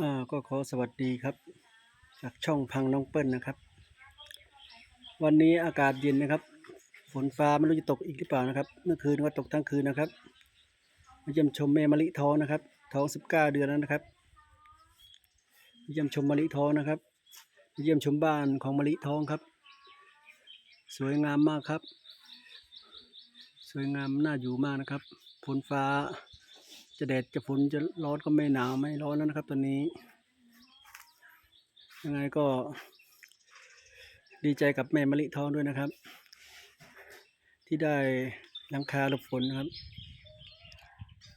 อ่าก็ขอสวัสดีครับ จากช่องพังน้องเปิ้ลนะครับ วันนี้อากาศเย็นนะครับ ฝนฟ้าไม่รู้จะตกอีกหรือเปล่านะครับ เมื่อคืนก็ตกทั้งคืนนะครับมาเยี่ยมชมแม่มะลิท้องนะครับ ท้องสิบเก้าเดือนแล้วนะครับมาเยี่ยมชมมะลิท้องนะครับมาเยี่ยมชมบ้านของมะลิท้องครับ สวยงามมากครับ สวยงามน่าอยู่มากนะครับ ฝนฟ้า จะแดดจะฝนจะร้อนก็ไม่หนาวไม่ร้อนแล้วนะครับ ตอนนี้ ยังไงก็ ดีใจกับแม่มะลิทองด้วยนะครับ ที่ได้หลังคาหลบฝนนะครับ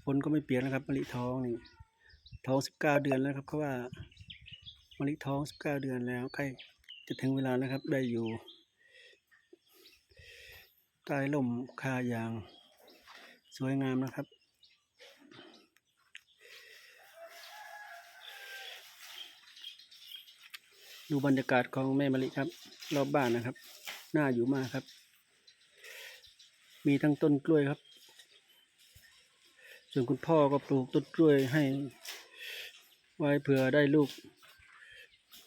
ฝนก็ไม่เปียกนะครับมะลิทองนี่ท้องสิบเก้าเดือนแล้วครับเขาว่ามะลิท้องสิบเก้าเดือนแล้วใกล้จะถึงเวลาแล้วครับ ได้อยู่ใต้ร่มคาอย่าง สวยงามนะครับ ดูบรรยากาศของแม่มะลิครับ รอบบ้านนะครับ น่าอยู่มากครับ มีทั้งต้นกล้วยครับ ส่วนคุณพ่อก็ปลูกต้นกล้วยให้ ไว้เผื่อได้ลูก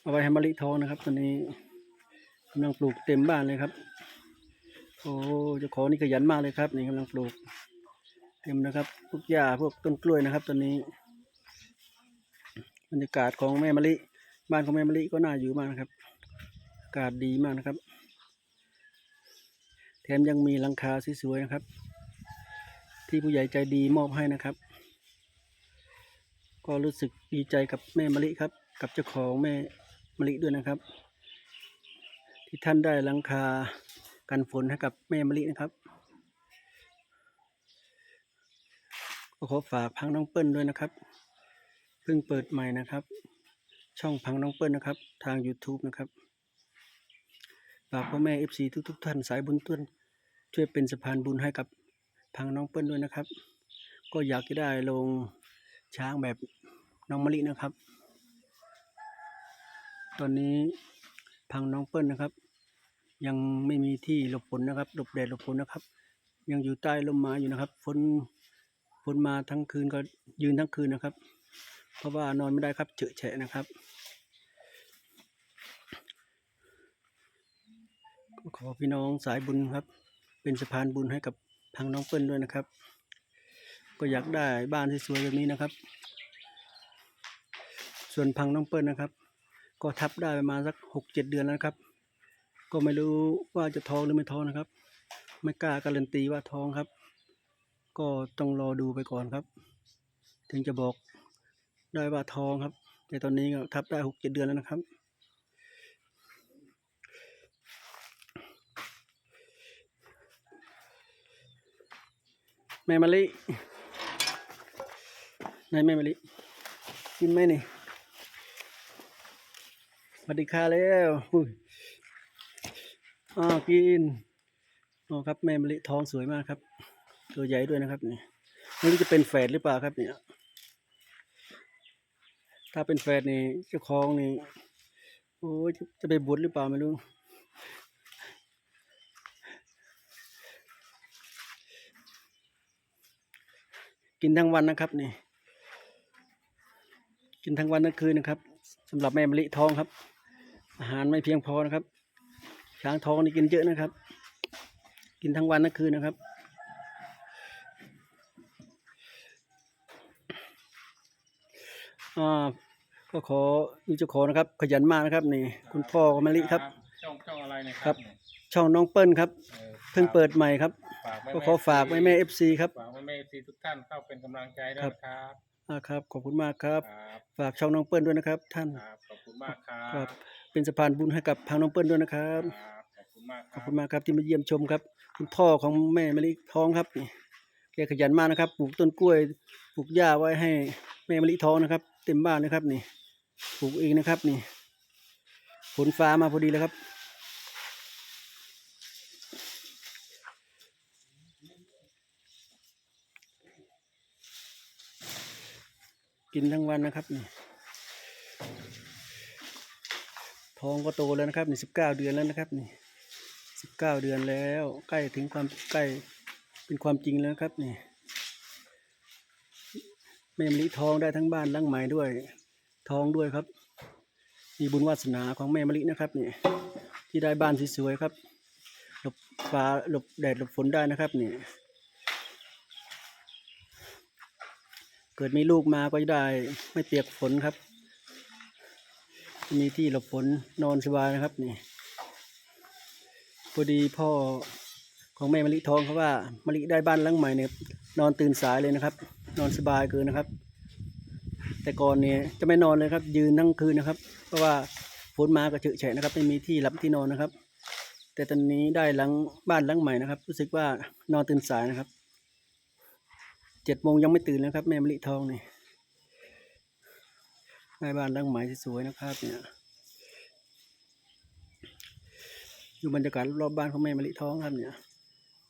เอาไว้ให้มะลิท้องนะครับตอนนี้กำลังปลูกเต็มบ้านเลยครับ โอ้จ้าขอนี่ขยันมากเลยครับนี่กำลังปลูก เต็มนะครับพวกหญ้าพวกต้นกล้วยนะครับ ตอนนี้ บรรยากาศของแม่มะลิ บ้านของแม่มะลิก็น่าอยู่มากนะครับ อากาศดีมากนะครับ แถมยังมีหลังคาสวยๆนะครับ ที่ผู้ใหญ่ใจดีมอบให้นะครับ ก็รู้สึกดีใจกับแม่มะลิครับ กับเจ้าของแม่มะลิด้วยนะครับ ที่ท่านได้หลังคากันฝนให้กับแม่มะลินะครับก็ขอฝากพังน้องเปิ้ลด้วยนะครับ เพิ่งเปิดใหม่นะครับ ช่องพังน้องเปิ้ลนะครับ ทาง YouTube นะครับฝากพ่อแม่ FC ทุกทุกๆท่านสายบุญต้นช่วยเป็นสะพานบุญให้กับพังน้องเปิ้ลด้วยนะครับ ก็อยากจะได้ลงช้างแบบน้องมะลินะครับ ตอนนี้พังน้องเปิ้ลนะครับ ยังไม่มีที่หลบฝนนะครับหลบแดดหลบฝนนะครับ ยังอยู่ใต้ร่มไม้อยู่นะครับฝนฝนมาทั้งคืนก็ยืนทั้งคืนนะครับ เพราะว่านอนไม่ได้ครับเฉอะแฉะนะครับ ขอพี่น้องสายบุญครับ เป็นสะพานบุญให้กับทางน้องเปิ้ลด้วยนะครับ ก็อยากได้บ้านสวยๆแบบนี้นะครับ ส่วนพังน้องเปิ้ลนะครับ ก็ทับได้ประมาณสักหกเจ็ดเดือนแล้วครับ ก็ไม่รู้ว่าจะท้องหรือไม่ท้องนะครับ ไม่กล้าการันตีว่าท้องครับ ก็ต้องรอดูไปก่อนครับ ถึงจะบอกได้ว่าทองครับ แต่ตอนนี้ก็ทับได้หกเจ็ดเดือนแล้วนะครับ แม่มะลินายแม่มะลิกินไหมนี่สวัสดีค่ะแล้วอุ้ยอ้าวกินอ๋อครับแม่มะลิท้องสวยมากครับ ตัวใหญ่ด้วยนะครับนี่ไม่รู้จะเป็นแฝดหรือเปล่าครับเนี่ยถ้าเป็นแฟนนี่เจ้าของนี่โอ้ยจะจะไปบวชหรือเปล่าไม่รู้ กินทั้งวันนะครับนี่ กินทั้งวันทั้งคืนนะครับสำหรับแม่มะลิทองครับ อาหารไม่เพียงพอนะครับ ช้างทองนี่กินเยอะนะครับ กินทั้งวันทั้งคืนนะครับอ่าก็ขอดูเจ้าของนะครับ ขยันมากนะครับ นี่ คุณพ่อของมะลิครับ ช่องช่องอะไรนะคครัรับ ช่องน้องเปิ้ลครับออเพิ่งเปิดใหม่ครับ ฝากไว้ก็ขอฝากไว้แม่เอฟซีครับฝากไว้แม่ซีทุกท่านเข้าเป็นกำลังใจด้วยครับนะครับอ่าครับขอบคุณมากครับ ครับฝากช่องน้องเปิ้ลด้วยนะครับ ท่านครับขอบคุณมากครัครับบเป็นสะพานบุญให้กับทางน้องเปิ้ลด้วยนะครับ ครับขอบคุณมากขอบคุณมากครับที่มาเยี่ยมชมครับ คุณพ่อของแม่มะลิทองครับนี่แกขยันมากนะครับปลูกต้นกล้วยปลูกหญ้าไว้ให้แม่มะลิทองนะครับ เต็มบ้านเลยครับนี่ปลูกเองนะครับนี่ฝนฟ้ามาพอดีเลยครับ กินทั้งวันนะครับนี่ท้องก็โตแล้วนะครับนี่สิบเก้าเดือนแล้วนะครับนี่สิบเก้าเดือนแล้วใกล้ถึงความใกล้เป็นความจริงแล้วครับนี่แม่มลิท้องได้ทั้งบ้านหลังใหม่ด้วย ท้องด้วยครับมีบุญวาสนาของแม่มะลินะครับนี่ที่ได้บ้านสวยๆครับหลบฟ้าหลบแดดหลบฝนได้นะครับนี่ เกิดมีลูกมาก็จะได้ไม่เปียกฝนครับ มีที่หลบฝนนอนสบายนะครับนี่พอดีพ่อของแม่มะลิทองเขาว่ามะลิได้บ้านหลังใหม่เนี่ยนอนตื่นสายเลยนะครับ นอนสบายเกินนะครับ แต่ก่อนเนี่ยจะไม่นอนเลยครับ ยืนทั้งคืนนะครับ เพราะว่าฝนมาก็เฉอะแฉะนะครับ ไม่มีที่หลับที่นอนนะครับ แต่ตอนนี้ได้หลังบ้านหลังใหม่นะครับ รู้สึกว่านอนตื่นสายนะครับ เจ็ดโมงยังไม่ตื่นเลยครับ แม่มะลิทองนี่ได้บ้านหลังหม่ที่สวยนะครับเนี่ยอยู่บรรยากาศรอบบ้านของแม่มะลิทองครับเนี่ย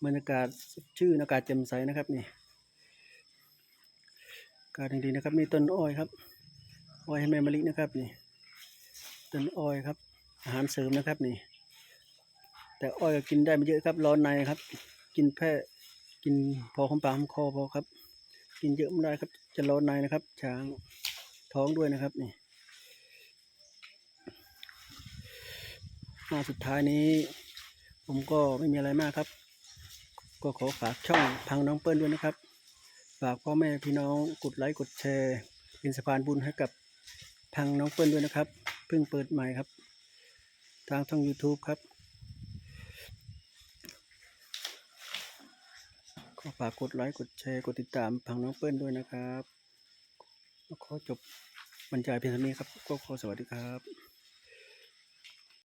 บรรยากาศชื่นอากาศแจ่มใสนะครับนี่อากาศดีๆนะครับมีต้นอ้อยครับอ้อยให้แม่มะลินะครับนี่ต้นอ้อยครับ อาหารเสริมนะครับนี่ แต่อ้อยก็กินได้ไม่เยอะครับร้อนในครับ กินแค่กินพอคำปากคำคอพอครับ กินเยอะไม่ได้ครับ จะร้อนในนะครับ ช้างท้องด้วยนะครับนี่หน้าสุดท้ายนี้ ผมก็ไม่มีอะไรมากครับ ก็ขอฝากช่องพังน้องเปิ้ลด้วยนะครับ ฝากพ่อแม่พี่น้องกดไลค์กดแชร์ เป็นสะพานบุญให้กับพังน้องเปิ้ลด้วยนะครับ เพิ่งเปิดใหม่ครับ ทางช่อง YouTube ครับ ฝากกดไลค์กดแชร์กดติดตามพังน้องเปิ้ลด้วยนะครับก็ขอจบบรรยายเพียงเท่านี้ครับก็ขอสวัสดีครับ